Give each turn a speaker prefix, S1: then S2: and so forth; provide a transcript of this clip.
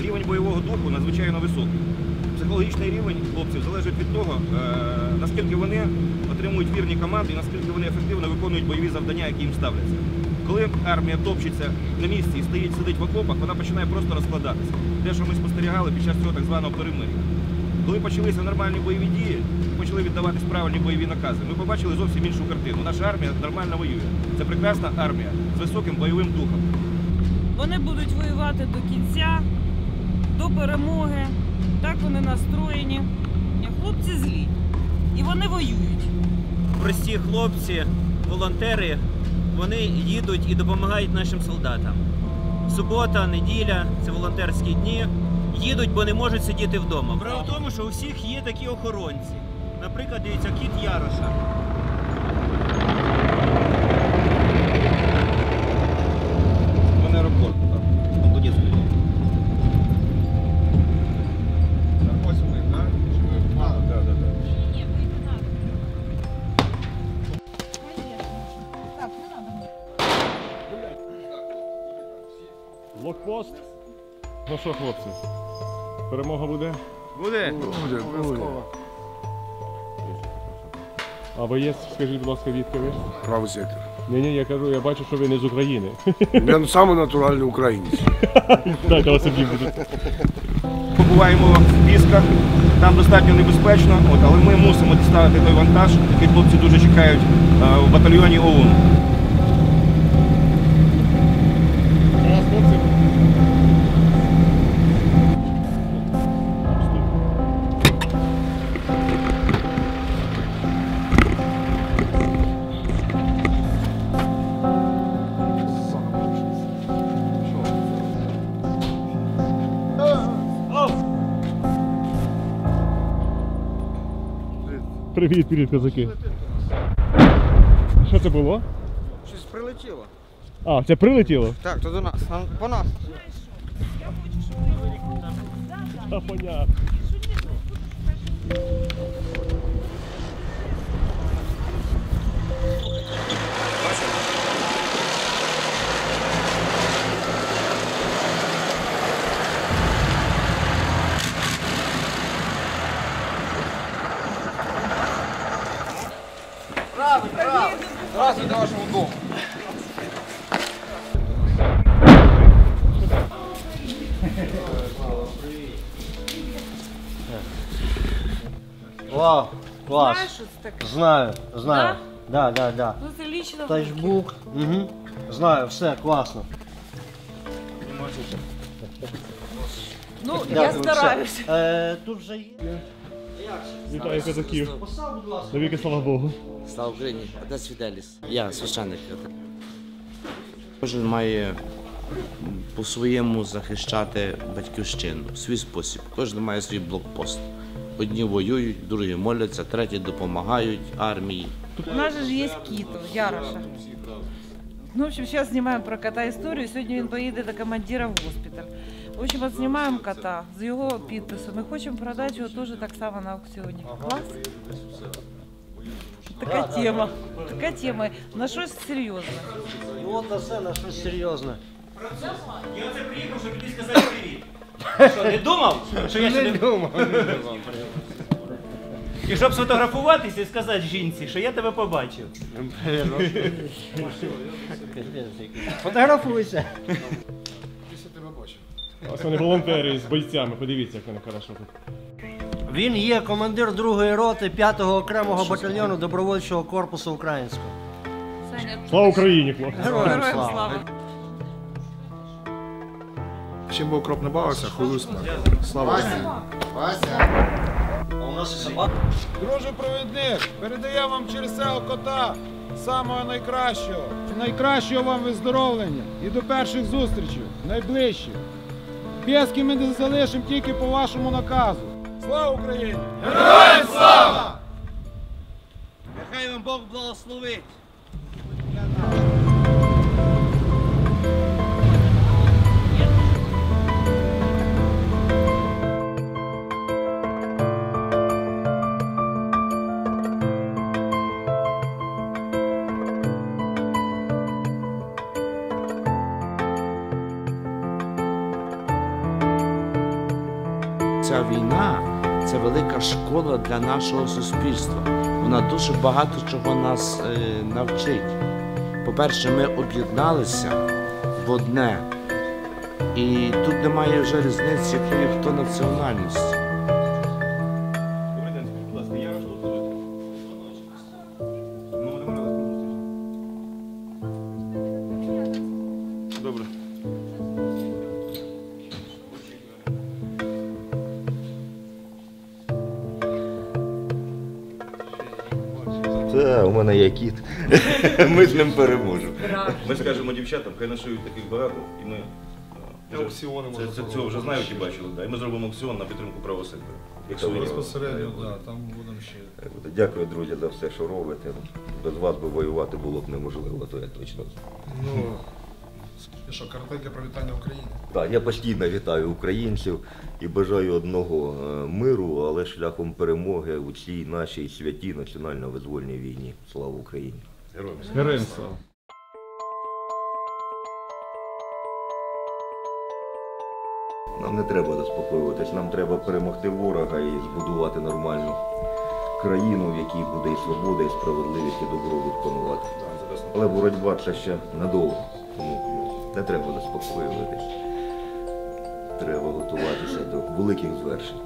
S1: Рівень бойового духу надзвичайно високий. Психологічний рівень хлопців залежить від того, е, наскільки вони отримують вірні команди і наскільки вони ефективно виконують бойові завдання, які їм ставляться. Коли армія топчеться на місці і стоїть, сидить в окопах, вона починає просто розкладатися. Те, що ми спостерігали під час цього так званого перемир'я. Коли почалися нормальні бойові дії, почали віддаватись правильні бойові накази, ми побачили зовсім іншу картину. Наша армія нормально воює. Це прекрасна армія з високим бойовим духом.
S2: Вони будуть воювати до кінця, до перемоги. Так вони настроєні. Хлопці злі. І вони воюють.
S3: прості хлопці, волонтери, вони їдуть і допомагають нашим солдатам. Субота, неділя це волонтерські дні. Їдуть, бо не можуть сидіти вдома. Справа в тому, що у всіх є такі охоронці. Наприклад, дивіться, кіт Яроша.
S1: Вони аеропорт, так. Там Донецьк. Ось вони, так? А, так, так, так.
S4: Блокпост. Ну що, хлопці? Перемога буде?
S1: Буде?
S4: Буде, обов'язково. А ви є, скажіть, будь ласка, відки ви?
S5: Правий сектор.
S4: Ні, ні, я кажу, я бачу, що ви не з України.
S5: Я саме натуральний українець.
S4: Так, але собі будуть.
S1: Побуваємо в пісках, там достатньо небезпечно, от, але ми мусимо діставити той вантаж, який хлопці дуже чекають е, в батальйоні ОУН.
S4: Привіт, привіт, козаки. Що це було?
S6: Щось прилетіло.
S4: А, це прилетіло?
S6: Так, то до нас. А, По нас.
S4: Та понятно.
S7: Вау, клас.
S2: Знаєш, що це таке?
S7: Знаю, знаю. Да, да, да.
S2: Ну це лічно.
S7: Тачбук. Угу. Знаю, все, класно.
S2: Ну, я
S7: Дякую,
S2: стараюся.
S7: все. Е, тут вже є.
S4: Вітаю козаків.
S7: Постав, будь ласка.
S4: Навіки слава Богу.
S8: Слава Україні! Отець Фіделіс. Я священник. Кожен має по-своєму захищати батьківщину, свій спосіб. Кожен має свій блокпост. Одні воюють, другі моляться, треті допомагають армії.
S2: У нас же ж є кіт, Яроша. Ну, в общем, сейчас снимаем про кота історію. Сьогодні він поїде до командира в госпіталь. В общем, от знімаємо кота з його підписом. Ми хочемо продати його теж так само на аукціоні. Клас? Така тема. Така тема. На щось серйозне.
S7: І от на все на щось серйозне.
S3: Я оце приїхав, щоб тобі сказати привіт. Що, не думав, що я сюди...
S7: думав.
S3: І щоб сфотографуватися і сказати жінці, що я тебе побачив.
S7: Фотографуйся.
S4: Ось вони волонтери з бойцями. Подивіться, як вони хорошо тут.
S7: Він є командир другої роти 5-го окремого батальйону добровольчого корпусу українського.
S2: Саня,
S4: Слава Україні, хлопці!
S7: Героям слава.
S2: Слава.
S5: Чим би окроп не бавився, хвилю смерть. Слава Україні.
S7: А у нас і собака.
S6: Друже провідник, передає вам через цього кота самого найкращого. Найкращого вам виздоровлення і до перших зустрічей, найближчих. Пєски ми не залишимо тільки по вашому наказу. Слава Україні! Героям слава!
S3: Нехай вам Бог благословить.
S8: Війна це велика школа для нашого суспільства. Вона дуже багато чого нас е, навчить. По-перше, ми об'єдналися в одне. І тут немає вже різниці, хто національності.
S9: Та, у мене є кіт. Ми з ним переможемо.
S1: Ми скажемо дівчатам, хай нашують таких багато, і ми. е, вже-
S5: Аукціони
S1: це,
S5: можна
S1: це, цього
S5: зробити.
S1: вже знають і бачили, да. і ми зробимо аукціон на підтримку правого сектору. Якщо ви-
S5: Безпосередньо, да, там будемо ще.
S9: Дякую, друзі, за все, що робите. Без вас би воювати було б неможливо, то я точно знаю.
S5: Ну, і що, коротеньке привітання Україні.
S9: Так, я постійно вітаю українців і бажаю одного е, миру, але шляхом перемоги у цій нашій святій національно-визвольній війні. Слава Україні!
S1: Героям.
S4: Героям слава.
S9: Нам не треба заспокоюватись, нам треба перемогти ворога і збудувати нормальну країну, в якій буде і свобода, і справедливість, і добробут панувати. Але боротьба це ще надовго, тому не треба заспокоюватися. Треба готуватися до великих звершень.